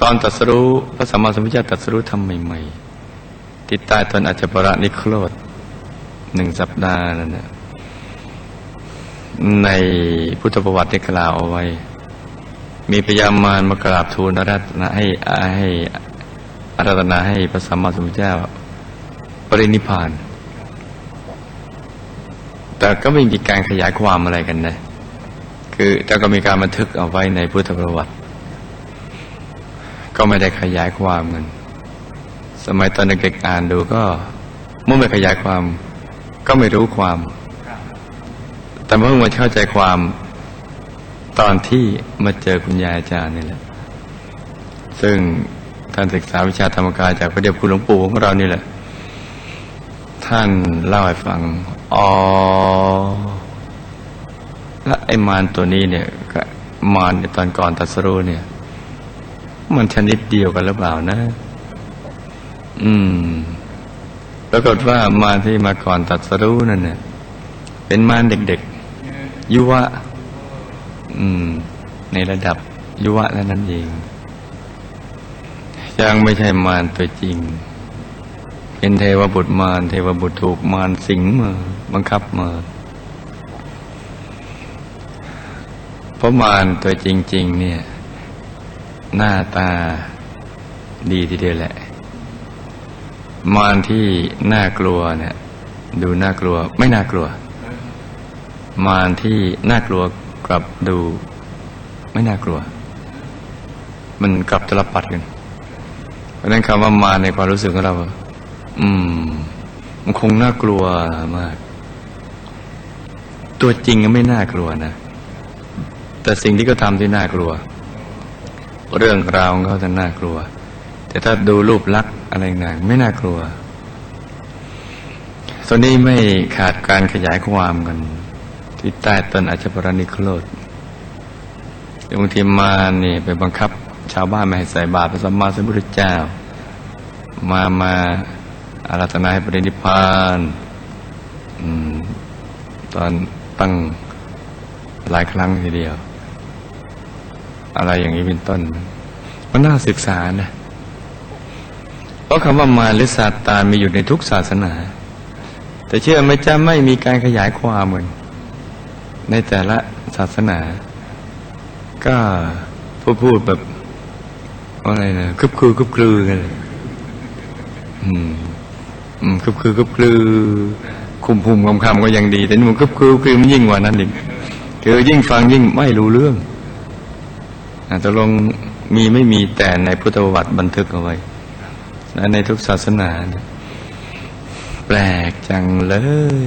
ตอนตรัสรู้พระสัมมาสัมพุทธเจ้าตรัสรู้ทำใหม่ๆติดใต้ตนอัจฉระนิโครธหนึ่งสัปดาห์นั่นนะในพุทธประวัติได้กล่าวเอาไว้ มีพยามารมากราบทูลอาราธนาให้ให้อาราธนาให้พระสัมมาสัมพุทธเจ้า ปรินิพพาน แต่ก็ไม่มีการขยายความอะไรกันนะ คือแต่ก็มีการบันทึกเอาไว้ในพุทธประวัติ ก็ไม่ได้ขยายความกัน สมัยตอนเด็กๆอ่านดูก็เมื่อไม่ขยายความ ก็ไม่รู้ความ แต่เมื่อมาเข้าใจความตอนที่มาเจอคุณยายอาจารย์นี่แหละ ซึ่งท่านศึกษาวิชาธรรมกายจากพระเดชคุณหลวงปู่ของเรานี่แหละ ท่านเล่าให้ฟัง อ๋อ และไอ้มารตัวนี้เนี่ย ก็มารในตอนก่อนตัสรู้เนี่ย มันชนิดเดียวกันหรือเปล่านะ อืม ปรากฏว่ามารที่มาก่อนตรัสรู้นั่นเนี่ยเป็นมารเด็กๆ ยุวะ อืม ในระดับยุวะแล้วนั้นเอง ยังไม่ใช่มารตัวจริง เป็นเทวบุตรมารเทวบุตรถูกมารสิงมาบังคับมาเพราะมารตัวจริง ๆ เนี่ย หน้าตาดีทีเดียวแหละ มารที่น่ากลัวเนี่ย ดูน่ากลัว ไม่น่ากลัว มารที่น่ากลัวกลับดู ไม่น่ากลัว มันกลับตลปัดกันเพราะฉะนั้นคำว่ามารในความรู้สึกของเรา อืม มันคงน่ากลัวมาก ตัวจริงก็ไม่น่ากลัวนะแต่สิ่งที่เขาทำที่น่ากลัว เรื่องราวของเขาจะน่ากลัว แต่ถ้าดูรูปลักษณ์อะไรต่างๆไม่น่ากลัวส่วนนี้ไม่ขาดการขยายความกัน ที่ใต้ต้นอัจฉปรนิโครธบางทีมาเนี่ยไปบังคับ ชาวบ้านม่ให้ใส่บาตรพระสัมมาสัมพุทธเจ้า มามาอาราธนาให้ปรินิพานอตอนตั้งหลายครั้งทีเดียว อะไรอย่างนี้เป็นต้น มันน่าศึกษานะ เพราะคำว่ามารหรือซาตานมีอยู่ในทุกศาสนา แต่เชื่อไหมจะไม่มีการขยายความเหมือนในแต่ละศาสนา ก็พูดพูดแบบอะไรนะคึบคือคึบคลือกันเลยอืมอืมคึบคือคึบคลือคุมภูมิคำคำก็ยังดี แต่นี่มันคึบคือคือมันยิ่งกว่านั้นอีกคือยิ่งฟังยิ่งไม่รู้เรื่อง ตกลงมีไม่มีแต่ในพุทธประวัติบันทึกเอาไว้และในทุกศาสนา แปลกจังเลย